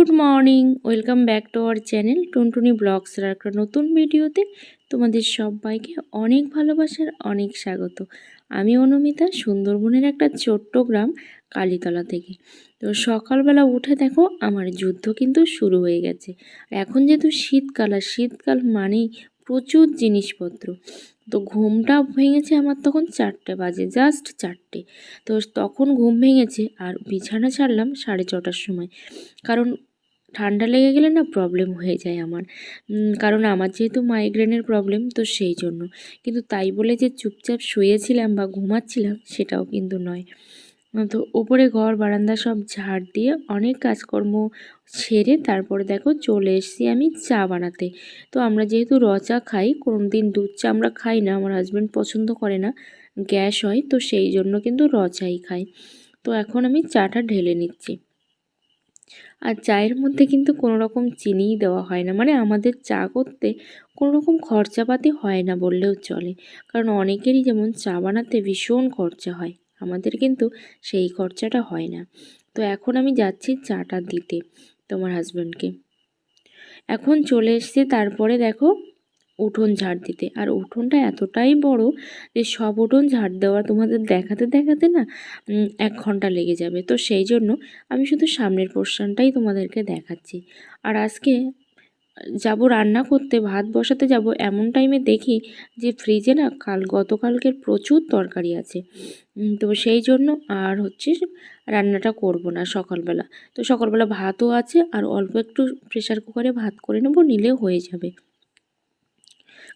Good morning, welcome back to our channel Tuntuni ব্লগসের একটা নতুন ভিডিওতে তোমাদের সবাইকে অনেক ভালোবাসার অনেক স্বাগত। আমি অনুমিতা, সুন্দরবনের একটা ছোট্ট গ্রাম কালীতলা থেকে। তো সকালবেলা উঠে দেখো আমার যুদ্ধ কিন্তু শুরু হয়ে গেছে। এখন যেহেতু শীতকাল, আর শীতকাল মানেই প্রচুর জিনিসপত্র। তো ঘুমটা ভেঙেছে আমার তখন চারটে বাজে জাস্ট চারটে। তো তখন ঘুম ভেঙেছে আর বিছানা ছাড়লাম সাড়ে ছটার সময়। কারণ ঠান্ডা লেগে গেলে না প্রবলেম হয়ে যায় আমার। কারণ আমার যেহেতু মাইগ্রেনের প্রবলেম তো সেই জন্য। কিন্তু তাই বলে যে চুপচাপ শুয়েছিলাম বা ঘুমাচ্ছিলাম, সেটাও কিন্তু নয়। তো উপরে ঘর, বারান্দা সব ঝাড় দিয়ে অনেক কাজকর্ম সেরে তারপরে দেখো চলে এসেছি আমি চা বানাতে। তো আমরা যেহেতু র চা খাই কোনো দিন দুধ চা আমরা খাই না, আমার হাজব্যান্ড পছন্দ করে না, গ্যাস হয়, তো সেই জন্য কিন্তু র চাই খাই। তো এখন আমি চাটা ঢেলে নিচ্ছি। আর চায়ের মধ্যে কিন্তু কোনো রকম চিনিই দেওয়া হয় না। মানে আমাদের চা করতে কোনো রকম খরচাপাতি হয় না বললেও চলে। কারণ অনেকেরই যেমন চা বানাতে ভীষণ খরচা হয়, আমাদের কিন্তু সেই খরচাটা হয় না। তো এখন আমি যাচ্ছি চাটা দিতে তোমার হাজব্যান্ডকে এখন চলে এসছে, তারপরে দেখো উঠোন ঝাড় দিতে। আর উঠোনটা এতটাই বড় যে সব উঠোন ঝাড় দেওয়া তোমাদের দেখাতে দেখাতে না এক ঘণ্টা লেগে যাবে। তো সেই জন্য আমি শুধু সামনের পোর্শনটাই তোমাদেরকে দেখাচ্ছি। আর আজকে যাব রান্না করতে, ভাত বসাতে যাব এমন টাইমে দেখি যে ফ্রিজে না কাল, গতকালকের প্রচুর তরকারি আছে। তো সেই জন্য আর হচ্ছে রান্নাটা করব না সকালবেলা। তো সকালবেলা ভাতও আছে আর অল্প একটু প্রেশার কুকারে ভাত করে নেব, নিলেও হয়ে যাবে।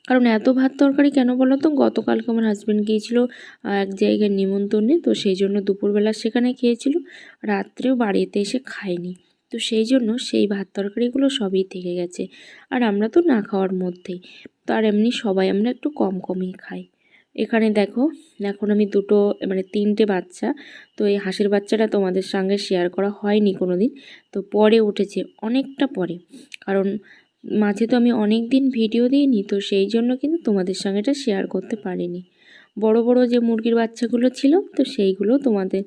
কারণ এত ভাত তরকারি কেন বলো তো? গতকালকে আমার হাজব্যান্ড গিয়েছিল এক জায়গায় নিমন্ত্রণে, তো সেই জন্য দুপুরবেলা সেখানে খেয়েছিল। রাত্রেও বাড়িতে এসে খায়নি। তো সেই জন্য সেই ভাত তরকারিগুলো সবই থেকে গেছে। আর আমরা তো না খাওয়ার মধ্যেই তো আর এমনি সবাই আমরা একটু কম কমই খাই। এখানে দেখো, এখন আমি দুটো মানে তিনটে বাচ্চা, তো এই হাঁসের বাচ্চাটা তোমাদের সঙ্গে শেয়ার করা হয়নি কোনো দিন তো পরে উঠেছে, অনেকটা পরে। কারণ মাঝে তো আমি অনেক দিন ভিডিও দিইনি, তো সেই জন্য কিন্তু তোমাদের সঙ্গে এটা শেয়ার করতে পারিনি। বড় বড় যে মুরগির বাচ্চাগুলো ছিল, তো সেইগুলো তোমাদের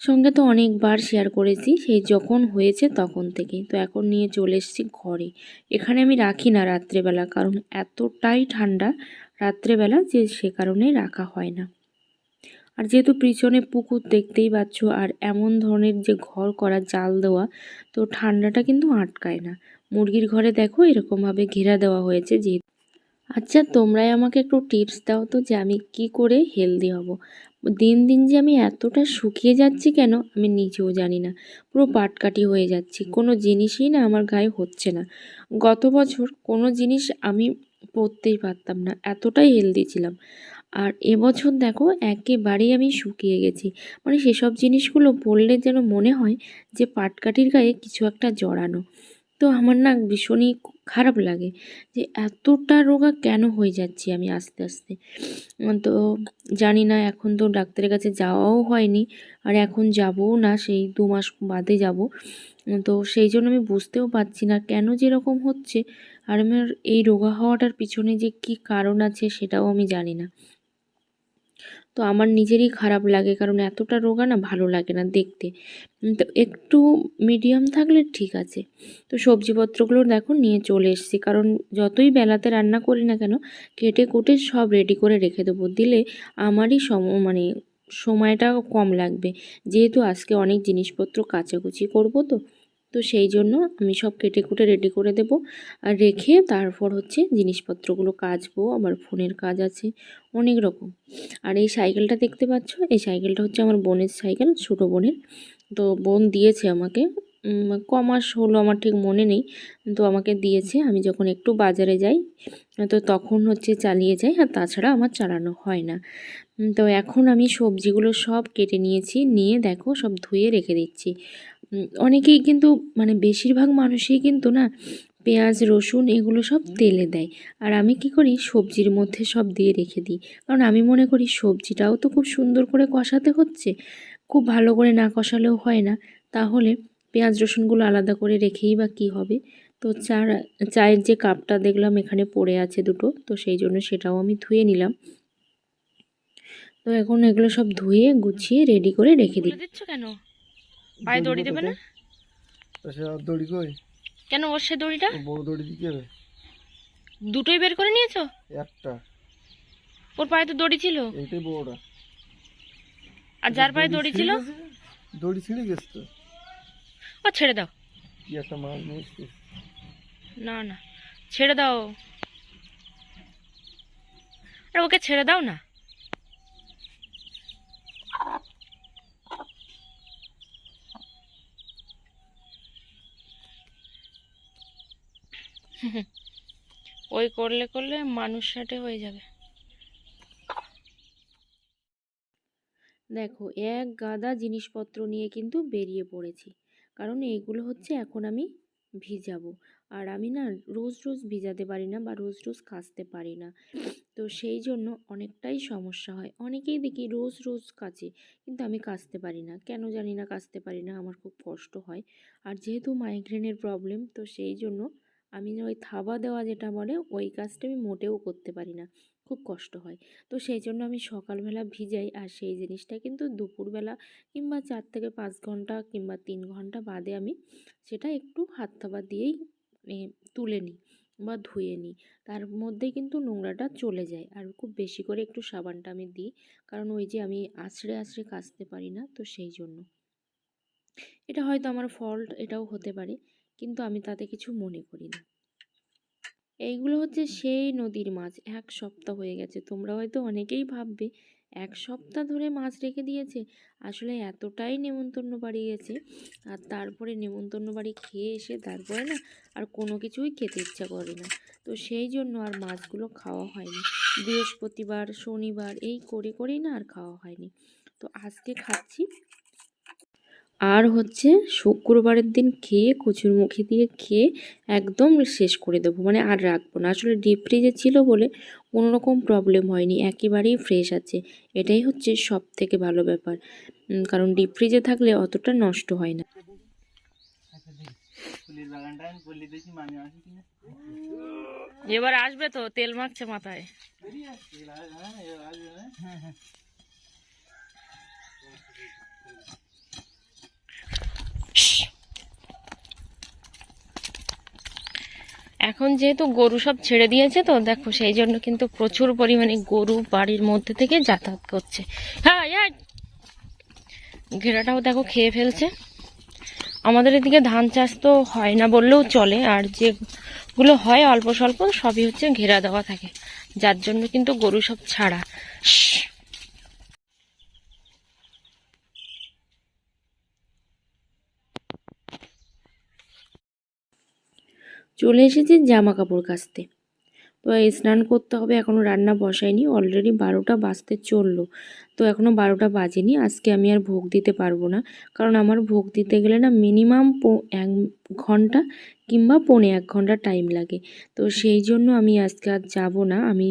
সঙ্গে তো অনেকবার শেয়ার করেছি, সেই যখন হয়েছে তখন থেকে তো এখন নিয়ে চলে এসেছি ঘরে। এখানে আমি রাখি না রাত্রেবেলা, কারণ এতটাই ঠান্ডা রাত্রেবেলা যে সে কারণে রাখা হয় না। আর যেহেতু পিছনে পুকুর দেখতেই পাচ্ছ আর এমন ধরনের যে ঘর করা জাল দেওয়া, তো ঠান্ডাটা কিন্তু আটকায় না। মুরগির ঘরে দেখো এরকমভাবে ঘেরা দেওয়া হয়েছে যে আচ্ছা তোমরাই আমাকে একটু টিপস দাও তো যে আমি কি করে হেলদি হব। দিন দিন যে আমি এতটা শুকিয়ে যাচ্ছি কেন, আমি নিজেও জানি না। পুরো পাটকাঠি হয়ে যাচ্ছি। কোনো জিনিসই না আমার গায়ে হচ্ছে না। গত বছর কোনো জিনিস আমি পরতেই পারতাম না। এতটাই হেলদি ছিলাম। আর এবছর দেখো একেবারেই আমি শুকিয়ে গেছি। মানে সেসব জিনিসগুলো পরলে যেন মনে হয় যে পাটকাঠির গায়ে কিছু একটা জড়ানো। তো আমার না ভীষণই খারাপ লাগে যে এতটা রোগা কেন হয়ে যাচ্ছি আমি আস্তে আস্তে। তো জানি না, এখন তো ডাক্তারের কাছে যাওয়াও হয়নি আর এখন যাবও না, সেই দু মাস বাদে যাব। তো সেই জন্য আমি বুঝতেও পারছি না কেন যেরকম হচ্ছে। আর আমার এই রোগা হওয়াটার পিছনে যে কি কারণ আছে সেটাও আমি জানি না। তো আমার নিজেরই খারাপ লাগে, কারণ এতটা রোগা না ভালো লাগে না দেখতে। তো একটু মিডিয়াম থাকলে ঠিক আছে। তো সবজিপত্রগুলো দেখো নিয়ে চলে এসেছি, কারণ যতই বেলাতে রান্না করি না কেন, কেটে কুটে সব রেডি করে রেখে দেবো। দিলে আমারই সম মানে সময়টা কম লাগবে। যেহেতু আজকে অনেক জিনিসপত্র কাচাকুচি করব তো। তো সেই জন্য আমি সব কেটে কুটে রেডি করে দেব। আর রেখে তারপর হচ্ছে জিনিসপত্রগুলো কাচবো আবার ফোনের কাজ আছে, অনেক রকম। আর এই সাইকেলটা দেখতে পাচ্ছ? এই সাইকেলটা হচ্ছে আমার বোনের সাইকেল ছোটো বোনের। তো বোন দিয়েছে আমাকে ক মাস হলো আমার ঠিক মনে নেই। তো আমাকে দিয়েছে, আমি যখন একটু বাজারে যাই, তো তখন হচ্ছে চালিয়ে যাই, আর তাছাড়া আমার চালানো হয় না। তো এখন আমি সবজিগুলো সব কেটে নিয়েছি, নিয়ে দেখো সব ধুয়ে রেখে দিচ্ছি। অনেকেই কিন্তু মানে বেশিরভাগ মানুষই কিন্তু না পেঁয়াজ, রসুন এগুলো সব তেলে দেয়। আর আমি কি করি, সবজির মধ্যে সব দিয়ে রেখে দিই। কারণ আমি মনে করি, সবজিটাও তো খুব সুন্দর করে কষাতে হচ্ছে। খুব ভালো করে না কষালেও হয় না। তাহলে পেঁয়াজ, রসুনগুলো আলাদা করে রেখেই বা কী হবে? তো চার, চায়ের যে কাপটা দেখলাম এখানে পড়ে আছে দুটো, তো সেই জন্য সেটাও আমি ধুয়ে নিলাম। তো এখন এগুলো সব ধুয়ে, গুছিয়ে রেডি করে রেখে দিই। কেন? পায়ে দড়ি দেবে না? দড়ি কই? কেন ওর সে দড়িটা? বড় দড়ি দিকে হবে? দুটোই বের করে নিয়েছো? একটা। ওর পায়ে তো দড়ি ছিল। এইটাই বড়টা আর যার পায়ে দড়ি ছিল? দড়ি ছিঁড়ে গেছে তো। ও ছেড়ে দাও। কি একটা মাছ নিয়ে না না। ছেড়ে দাও। আরে ওকে ছেড়ে দাও না। ওই করলে করলে মানুষ সাটে হয়ে যাবে। দেখো, এক গাদা জিনিসপত্র নিয়ে কিন্তু বেরিয়ে পড়েছি। কারণ এইগুলো হচ্ছে এখন আমি ভিজাবো। আর আমি না রোজ রোজ ভিজাতে পারি না বা রোজ রোজ কাচতে পারি না। তো সেই জন্য অনেকটাই সমস্যা হয়। অনেকেই দেখি রোজ রোজ কাচে, কিন্তু আমি কাচতে পারি না। কেন জানি না কাচতে পারি না, আমার খুব কষ্ট হয়। আর যেহেতু মাইগ্রেনের প্রবলেম তো সেই জন্য আমি না ওই থাবা দেওয়া যেটা বলে, ওই কাজটা আমি মোটেও করতে পারি না। খুব কষ্ট হয়। তো সেই জন্য আমি সকালবেলা ভিজাই আর সেই জিনিসটা কিন্তু দুপুরবেলা কিংবা চার থেকে পাঁচ ঘণ্টা কিংবা তিন ঘণ্টা বাদে আমি সেটা একটু হাত থাবা দিয়েই তুলে নিই বা ধুয়ে নিই। তার মধ্যে কিন্তু নোংরাটা চলে যায়। আর খুব বেশি করে একটু সাবানটা আমি দিই, কারণ ওই যে আমি আছড়ে আছড়ে কাচতে পারি না, তো সেই জন্য। এটা হয়তো আমার ফল্ট, এটাও হতে পারে। কিন্তু আমি তাতে কিছু মনে করি না। এইগুলো হচ্ছে সেই নদীর মাছ, এক সপ্তাহ হয়ে গেছে। তোমরা হয়তো অনেকেই ভাববে, এক সপ্তাহ ধরে মাছ রেখে দিয়েছে, আসলে এতটাই নেমন্তন্ন বাড়ি গেছে আর তারপরে নেমন্তন্ন বাড়ি খেয়ে এসে তারপরে না আর কোনো কিছুই খেতে ইচ্ছা করে না। তো সেই জন্য আর মাছগুলো খাওয়া হয়নি। বৃহস্পতিবার, শনিবার এই করে করেই না আর খাওয়া হয়নি। তো আজকে খাচ্ছি। আর হচ্ছে শুক্রবারের দিন খেয়ে কচুর কচুরমুখী দিয়ে খেয়ে একদম শেষ করে দেবো মানে আর রাখব না। আসলে ডিপ ফ্রিজে ছিল বলে কোনো রকম প্রবলেম হয়নি একেবারেই ফ্রেশ আছে। এটাই হচ্ছে সব থেকে ভালো ব্যাপার। কারণ ডিপ ফ্রিজে থাকলে অতটা নষ্ট হয় না। এবার আসবে তো তেল মাখছে মাথায়। এখন যেহেতু গরু সব ছেড়ে দিয়েছে তো, দেখো সেই জন্য কিন্তু প্রচুর পরিমাণে গরু বাড়ির মধ্যে থেকে যাতায়াত করছে। হ্যাঁ ঘেরাটাও দেখো খেয়ে ফেলছে। আমাদের এদিকে ধান চাষ তো হয় না বললেও চলে, আর যেগুলো হয় অল্প স্বল্প সবই হচ্ছে ঘেরা দেওয়া থাকে। যার জন্য কিন্তু গরু সব ছাড়া। চলে এসেছি জামা কাপড় কাচতে। তো স্নান করতে হবে এখনও রান্না বসাইনি অলরেডি বারোটা বাজতে চলল। তো এখনও বারোটা বাজেনি, আজকে আমি আর ভোগ দিতে পারব না। কারণ আমার ভোগ দিতে গেলে না মিনিমাম এক ঘণ্টা কিংবা পৌনে এক ঘণ্টা টাইম লাগে। তো সেই জন্য আমি আজকে আর যাব না। আমি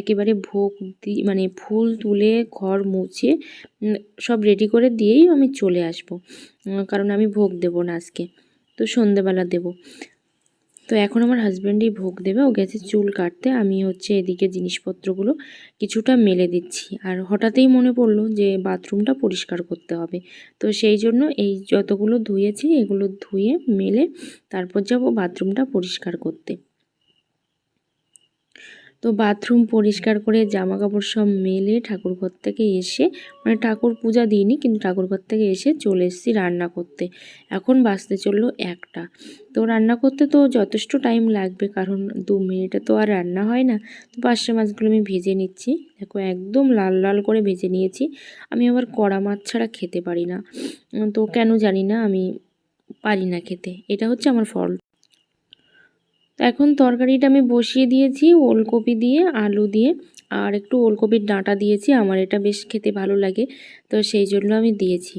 একেবারে ভোগ দি মানে ফুল তুলে ঘর মুছে সব রেডি করে দিয়েই আমি চলে আসব। কারণ আমি ভোগ দেবো না আজকে। তো সন্ধেবেলা দেবো। তো এখন আমার হাজব্যান্ডই ভোগ দেবে। ও গেছে চুল কাটতে। আমি হচ্ছে এদিকে জিনিসপত্রগুলো কিছুটা মেলে দিচ্ছি। আর হঠাৎই মনে পড়ল যে বাথরুমটা পরিষ্কার করতে হবে। তো সেই জন্য এই যতগুলো ধুয়েছি, এগুলো ধুয়ে, মেলে তারপর যাব বাথরুমটা পরিষ্কার করতে। তো বাথরুম পরিষ্কার করে জামা কাপড় সব মেলে ঠাকুরঘর থেকে এসে মানে ঠাকুর পূজা দিইনি কিন্তু ঠাকুরঘর থেকে এসে চলে এসেছি রান্না করতে। এখন বাঁচতে চলল একটা। তো রান্না করতে তো যথেষ্ট টাইম লাগবে কারণ দু মিনিটে তো আর রান্না হয় না। তো পার্শে মাছগুলো আমি ভেজে নিচ্ছি। দেখো একদম লাল লাল করে ভেজে নিয়েছি। আমি আবার কড়া মাছ ছাড়া খেতে পারি না। তো কেন জানি না, আমি পারি না খেতে। এটা হচ্ছে আমার ফল এখন তরকারিটা আমি বসিয়ে দিয়েছি, ওলকপি দিয়ে, আলু দিয়ে, আর একটু ওলকপির ডাঁটা দিয়েছি, আমার এটা বেশ খেতে ভালো লাগে, তো সেই জন্য আমি দিয়েছি।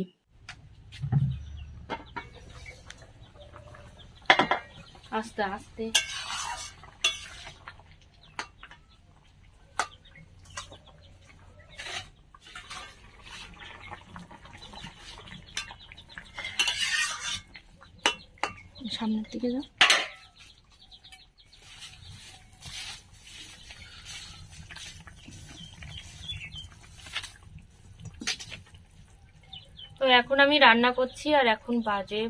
আস্তে আস্তে। সামনের দিকে যাও তো এখন আমি রান্না করছি আর এখন বাজে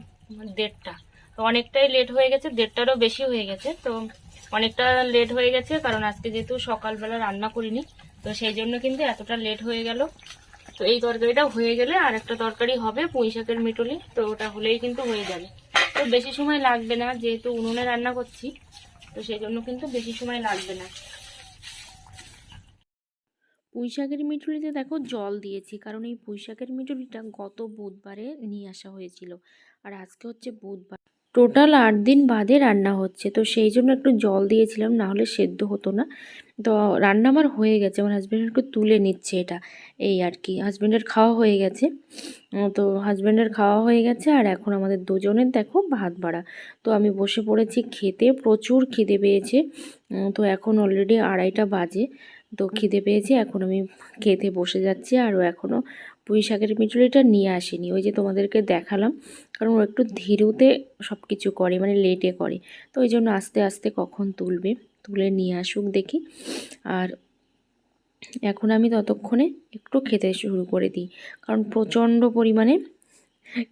দেড়টা। তো অনেকটাই লেট হয়ে গেছে, দেড়টারও বেশি হয়ে গেছে। তো অনেকটা লেট হয়ে গেছে কারণ আজকে যেহেতু সকালবেলা রান্না করিনি, তো সেই জন্য কিন্তু এতটা লেট হয়ে গেল। তো এই তরকারিটা হয়ে গেলে আর একটা তরকারি হবে, পুঁই শাকের মিটুলি। তো ওটা হলেই কিন্তু হয়ে যাবে। তো বেশি সময় লাগবে না, যেহেতু উনুনে রান্না করছি, তো সেই জন্য কিন্তু বেশি সময় লাগবে না। পুঁই শাকের মিটুলিতে দেখো জল দিয়েছি। কারণ এই পুঁই শাকের মিটুলিটা গত বুধবারে নিয়ে আসা হয়েছিল। আর আজকে হচ্ছে বুধবার। টোটাল আট দিন বাদে রান্না হচ্ছে। তো সেই জন্য একটু জল দিয়েছিলাম, না হলে সেদ্ধ হতো না। তো রান্না আমার হয়ে গেছে। আমার হাজব্যান্ড একটু তুলে নিচ্ছে এটা। এই আর কি হাজব্যান্ডের খাওয়া হয়ে গেছে। তো হাজব্যান্ডের খাওয়া হয়ে গেছে। আর এখন আমাদের দুজনের দেখো ভাত বাড়া। তো আমি বসে পড়েছি খেতে। প্রচুর খিদে পেয়েছে। তো এখন অলরেডি আড়াইটা বাজে। তো খিদে পেয়েছি, এখন আমি খেতে বসে যাচ্ছি আর ও এখনও পুঁই শাকের মিচুলিটা নিয়ে আসেনি। ওই যে তোমাদেরকে দেখালাম, কারণ ও একটু ধীরুতে সব কিছু করে মানে লেটে করে। তো ওই জন্য আস্তে আস্তে কখন তুলবে, তুলে নিয়ে আসুক দেখি। আর এখন আমি ততক্ষণে একটু খেতে শুরু করে দিই, কারণ প্রচণ্ড পরিমাণে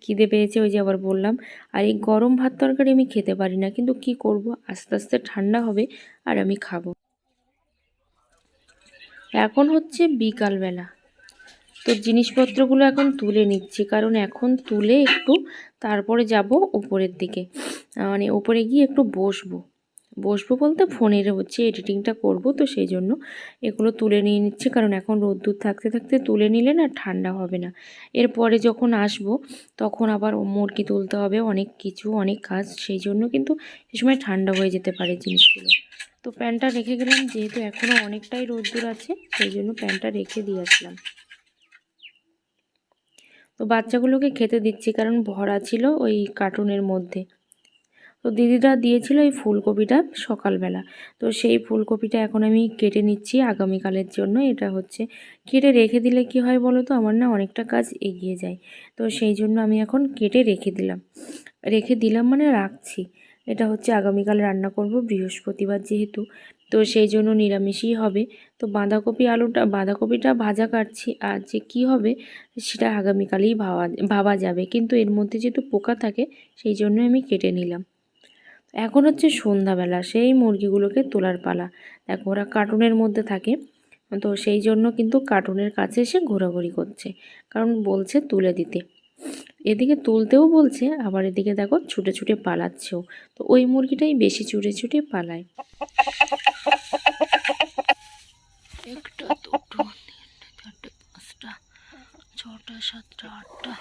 খিদে পেয়েছে, ওই যে আবার বললাম। আর এই গরম ভাত তরকারি আমি খেতে পারি না, কিন্তু কি করব? আস্তে আস্তে ঠান্ডা হবে আর আমি খাব। এখন হচ্ছে বিকালবেলা। তো জিনিসপত্রগুলো এখন তুলে নিচ্ছি, কারণ এখন তুলে একটু তারপরে যাব উপরের দিকে। মানে উপরে গিয়ে একটু বসবো। বসবো বলতে ফোনের হচ্ছে এডিটিংটা করব, তো সেই জন্য এগুলো তুলে নিয়ে নিচ্ছি, কারণ এখন রোদ্দুর থাকতে থাকতে তুলে নিলে না ঠান্ডা হবে না। এরপরে যখন আসব তখন আবার মুরগি তুলতে হবে, অনেক কিছু, অনেক কাজ, সেই জন্য কিন্তু সে সময় ঠান্ডা হয়ে যেতে পারে জিনিসগুলো। তো প্যান্টটা রেখে গেলাম, যেহেতু এখনও অনেকটাই রোদ্দুর আছে, সেই জন্য প্যান্টটা রেখে দিয়ে আসলাম। তো বাচ্চাগুলোকে খেতে দিচ্ছি, কারণ ভরা ছিল ওই কার্টুনের মধ্যে। তো দিদিরা দিয়েছিল এই ফুলকপিটা সকালবেলা। তো সেই ফুলকপিটা এখন আমি কেটে নিচ্ছি আগামীকালের জন্য। এটা হচ্ছে, কেটে রেখে দিলে কি হয় বলো তো? আমার না অনেকটা কাজ এগিয়ে যায়। তো সেই জন্য আমি এখন কেটে রেখে দিলাম। রেখে দিলাম মানে রাখছি। এটা হচ্ছে আগামীকাল রান্না করব বৃহস্পতিবার যেহেতু। তো সেই জন্য নিরামিষই হবে। তো বাঁধাকপি আলুটা, বাঁধাকপিটা ভাজা কাটছি। আর যে কী হবে সেটা আগামীকালেই ভাবা ভাবা যাবে। কিন্তু এর মধ্যে যেহেতু পোকা থাকে, সেই জন্য আমি কেটে নিলাম। এখন হচ্ছে সন্ধ্যাবেলা, সেই মুরগিগুলোকে তোলার পালা। দেখো ওরা কার্টুনের মধ্যে থাকে। তো সেই জন্য কিন্তু কার্টুনের কাছে এসে ঘোরাঘুরি করছে। কারণ বলছে তুলে দিতে। এদিকে তুলতেও বলছে আবার এদিকে দেখো ছুটে ছুটে পালাচ্ছেও। তো ওই মুরগিটাই বেশি ছুটে ছুটে পালায়। একটা দুটো তিনটে চারটে পাঁচটা ছটা সাতটা আটটা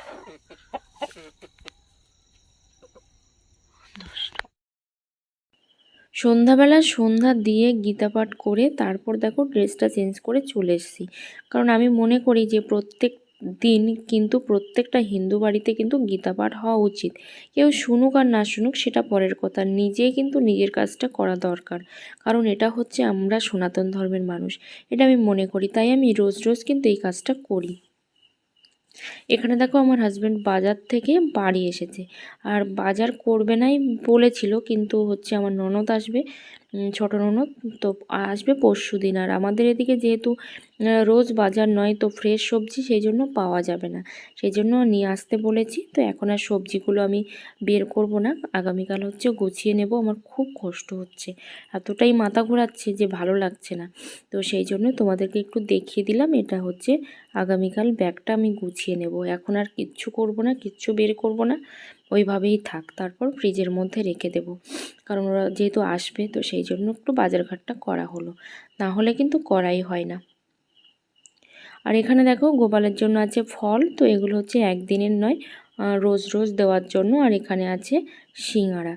দশটা। সন্ধ্যাবেলা সন্ধ্যা দিয়ে গীতা পাঠ করে তারপর দেখো ড্রেসটা চেঞ্জ করে চলে এসেছি। কারণ আমি মনে করি যে প্রত্যেক দিন কিন্তু প্রত্যেকটা হিন্দু বাড়িতে কিন্তু গীতা পাঠ হওয়া উচিত। কেউ শুনুক আর না শুনুক সেটা পরের কথা। নিজে কিন্তু নিজের কাজটা করা দরকার। কারণ এটা হচ্ছে আমরা সনাতন ধর্মের মানুষ। এটা আমি মনে করি, তাই আমি রোজ রোজ কিন্তু এই কাজটা করি। এখানে দেখো আমার হাজব্যান্ড বাজার থেকে বাড়ি এসেছে। আর বাজার করবে নাই বলেছিল, কিন্তু হচ্ছে আমার ননদ আসবে ছোট ননদ, তো আসবে পরশু দিন আর আমাদের এদিকে যেহেতু রোজ বাজার নয় তো ফ্রেশ সবজি সেই জন্য পাওয়া যাবে না। সেই জন্য নিয়ে আসতে বলেছি, তো এখন আর সবজিগুলো আমি বের করব না। আগামীকাল হচ্ছে গুছিয়ে নেব, আমার খুব কষ্ট হচ্ছে। এতটাই মাথা ঘোরাচ্ছে যে ভালো লাগছে না। তো সেই জন্য তোমাদেরকে একটু দেখিয়ে দিলাম, এটা হচ্ছে আগামীকাল ব্যাগটা আমি গুছিয়ে নেব। এখন আর কিচ্ছু করব না, কিচ্ছু বের করব না, ওইভাবেই থাক। তারপর ফ্রিজের মধ্যে রেখে দেব। কারণ ওরা যেহেতু আসবে, তো সেই জন্য একটু বাজারঘাটটা করা হলো। না হলে কিন্তু করাই হয় না। আর এখানে দেখো গোপালের জন্য আছে ফল, তো এগুলো হচ্ছে একদিনের নয় রোজ রোজ দেওয়ার জন্য, আর এখানে আছে সিঙ্গারা